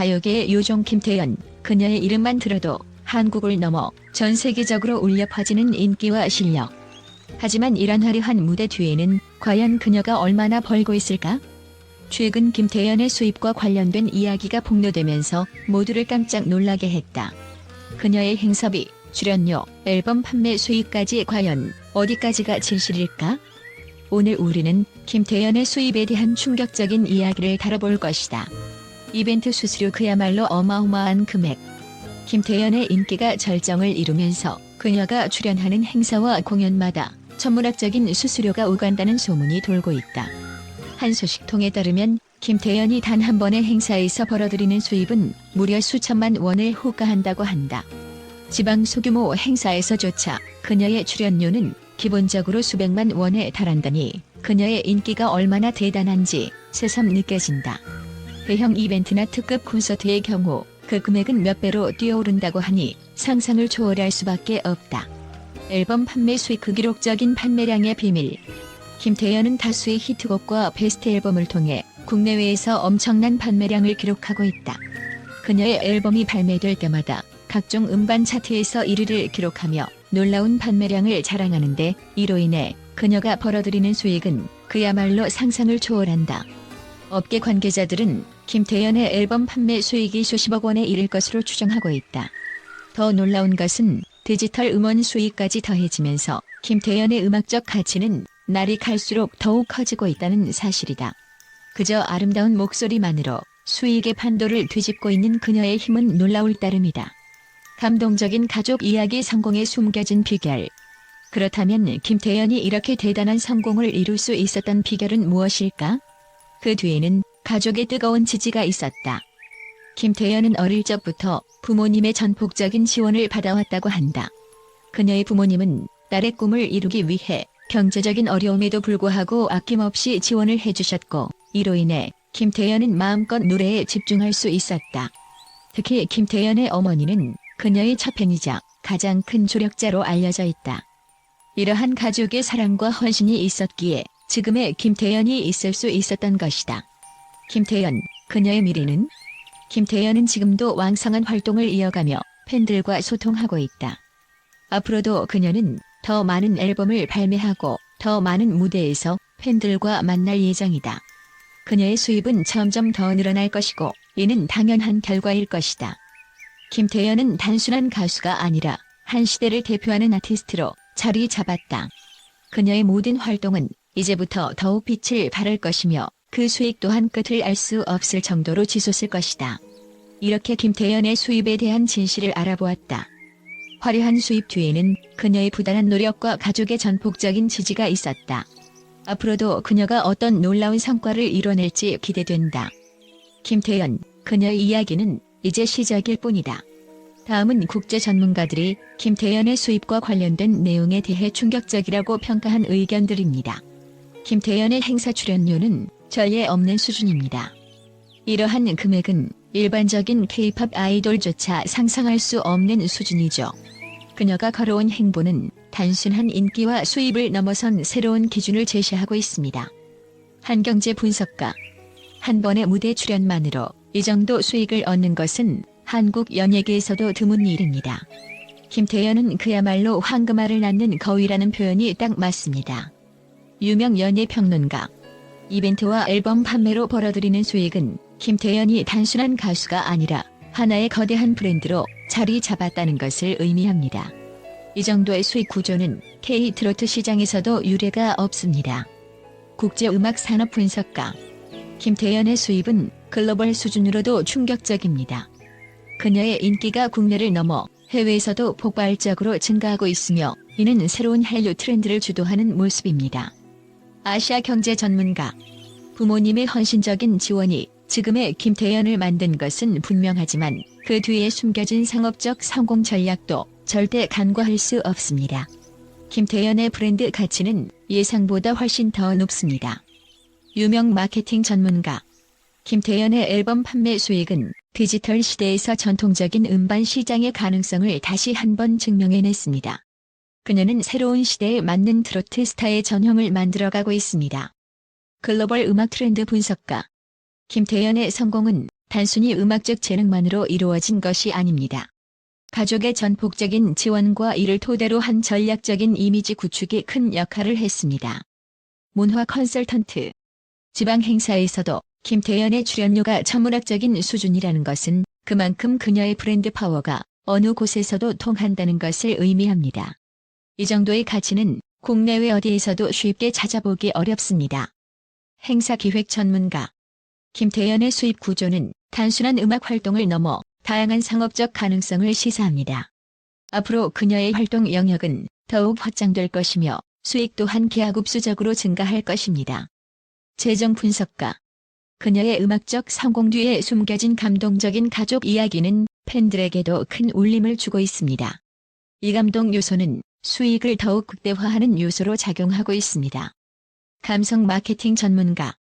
가요계의 요정 김태연, 그녀의 이름만 들어도 한국을 넘어 전 세계적으로 울려 퍼지는 인기와 실력. 하지만 이런 화려한 무대 뒤에는 과연 그녀가 얼마나 벌고 있을까? 최근 김태연의 수입과 관련된 이야기가 폭로되면서 모두를 깜짝 놀라게 했다. 그녀의 행사비, 출연료, 앨범 판매 수입까지 과연 어디까지가 진실일까? 오늘 우리는 김태연의 수입에 대한 충격적인 이야기를 다뤄볼 것이다. 이벤트 수수료 그야말로 어마어마한 금액. 김태연의 인기가 절정을 이루면서 그녀가 출연하는 행사와 공연마다 천문학적인 수수료가 오간다는 소문이 돌고 있다. 한 소식통에 따르면 김태연이 단 한 번의 행사에서 벌어들이는 수입은 무려 수천만 원을 호가한다고 한다. 지방 소규모 행사에서조차 그녀의 출연료는 기본적으로 수백만 원에 달한다니 그녀의 인기가 얼마나 대단한지 새삼 느껴진다. 대형 이벤트나 특급 콘서트의 경우 그 금액은 몇 배로 뛰어오른다고 하니 상상을 초월할 수밖에 없다. 앨범 판매 수익 그 기록적인 판매량의 비밀. 김태연은 다수의 히트곡과 베스트 앨범을 통해 국내외에서 엄청난 판매량을 기록하고 있다. 그녀의 앨범이 발매될 때마다 각종 음반 차트에서 1위를 기록하며 놀라운 판매량을 자랑하는데 이로 인해 그녀가 벌어들이는 수익은 그야말로 상상을 초월한다. 업계 관계자들은 김태연의 앨범 판매 수익이 수십억 원에 이를 것으로 추정하고 있다. 더 놀라운 것은 디지털 음원 수익까지 더해지면서 김태연의 음악적 가치는 날이 갈수록 더욱 커지고 있다는 사실이다. 그저 아름다운 목소리만으로 수익의 판도를 뒤집고 있는 그녀의 힘은 놀라울 따름이다. 감동적인 가족 이야기 성공에 숨겨진 비결. 그렇다면 김태연이 이렇게 대단한 성공을 이룰 수 있었던 비결은 무엇일까? 그 뒤에는 가족의 뜨거운 지지가 있었다. 김태연은 어릴 적부터 부모님의 전폭적인 지원을 받아왔다고 한다. 그녀의 부모님은 딸의 꿈을 이루기 위해 경제적인 어려움에도 불구하고 아낌없이 지원을 해주셨고 이로 인해 김태연은 마음껏 노래에 집중할 수 있었다. 특히 김태연의 어머니는 그녀의 첫 팬이자 가장 큰 조력자로 알려져 있다. 이러한 가족의 사랑과 헌신이 있었기에 지금의 김태연이 있을 수 있었던 것이다. 김태연, 그녀의 미래는? 김태연은 지금도 왕성한 활동을 이어가며 팬들과 소통하고 있다. 앞으로도 그녀는 더 많은 앨범을 발매하고 더 많은 무대에서 팬들과 만날 예정이다. 그녀의 수입은 점점 더 늘어날 것이고 이는 당연한 결과일 것이다. 김태연은 단순한 가수가 아니라 한 시대를 대표하는 아티스트로 자리 잡았다. 그녀의 모든 활동은 이제부터 더욱 빛을 발할 것이며 그 수익 또한 끝을 알 수 없을 정도로 치솟을 것이다. 이렇게 김태연의 수입에 대한 진실을 알아보았다. 화려한 수입 뒤에는 그녀의 부단한 노력과 가족의 전폭적인 지지가 있었다. 앞으로도 그녀가 어떤 놀라운 성과를 이뤄낼지 기대된다. 김태연, 그녀의 이야기는 이제 시작일 뿐이다. 다음은 국제 전문가들이 김태연의 수입과 관련된 내용에 대해 충격적이라고 평가한 의견들입니다. 김태연의 행사 출연료는 전례 없는 수준입니다. 이러한 금액은 일반적인 K-팝 아이돌조차 상상할 수 없는 수준이죠. 그녀가 걸어온 행보는 단순한 인기와 수입을 넘어선 새로운 기준을 제시하고 있습니다. 한경제 분석가 한 번의 무대 출연만으로 이 정도 수익을 얻는 것은 한국 연예계에서도 드문 일입니다. 김태연은 그야말로 황금알을 낳는 거위라는 표현이 딱 맞습니다. 유명 연예 평론가 이벤트와 앨범 판매로 벌어들이는 수익은 김태연이 단순한 가수가 아니라 하나의 거대한 브랜드로 자리 잡았다는 것을 의미합니다. 이 정도의 수익 구조는 K 트로트 시장에서도 유례가 없습니다. 국제 음악 산업 분석가 김태연의 수입은 글로벌 수준으로도 충격적입니다. 그녀의 인기가 국내를 넘어 해외에서도 폭발적으로 증가하고 있으며 이는 새로운 한류 트렌드를 주도하는 모습입니다. 아시아 경제 전문가 부모님의 헌신적인 지원이 지금의 김태연을 만든 것은 분명하지만 그 뒤에 숨겨진 상업적 성공 전략도 절대 간과할 수 없습니다. 김태연의 브랜드 가치는 예상보다 훨씬 더 높습니다. 유명 마케팅 전문가 김태연의 앨범 판매 수익은 디지털 시대에서 전통적인 음반 시장의 가능성을 다시 한번 증명해냈습니다. 그녀는 새로운 시대에 맞는 트로트 스타의 전형을 만들어가고 있습니다. 글로벌 음악 트렌드 분석가 김태연의 성공은 단순히 음악적 재능만으로 이루어진 것이 아닙니다. 가족의 전폭적인 지원과 이를 토대로 한 전략적인 이미지 구축이 큰 역할을 했습니다. 문화 컨설턴트 지방 행사에서도 김태연의 출연료가 천문학적인 수준이라는 것은 그만큼 그녀의 브랜드 파워가 어느 곳에서도 통한다는 것을 의미합니다. 이 정도의 가치는 국내외 어디에서도 쉽게 찾아보기 어렵습니다. 행사 기획 전문가 김태연의 수입 구조는 단순한 음악 활동을 넘어 다양한 상업적 가능성을 시사합니다. 앞으로 그녀의 활동 영역은 더욱 확장될 것이며 수익 또한 기하급수적으로 증가할 것입니다. 재정 분석가 그녀의 음악적 성공 뒤에 숨겨진 감동적인 가족 이야기는 팬들에게도 큰 울림을 주고 있습니다. 이 감동 요소는 수익을 더욱 극대화하는 요소로 작용하고 있습니다. 감성 마케팅 전문가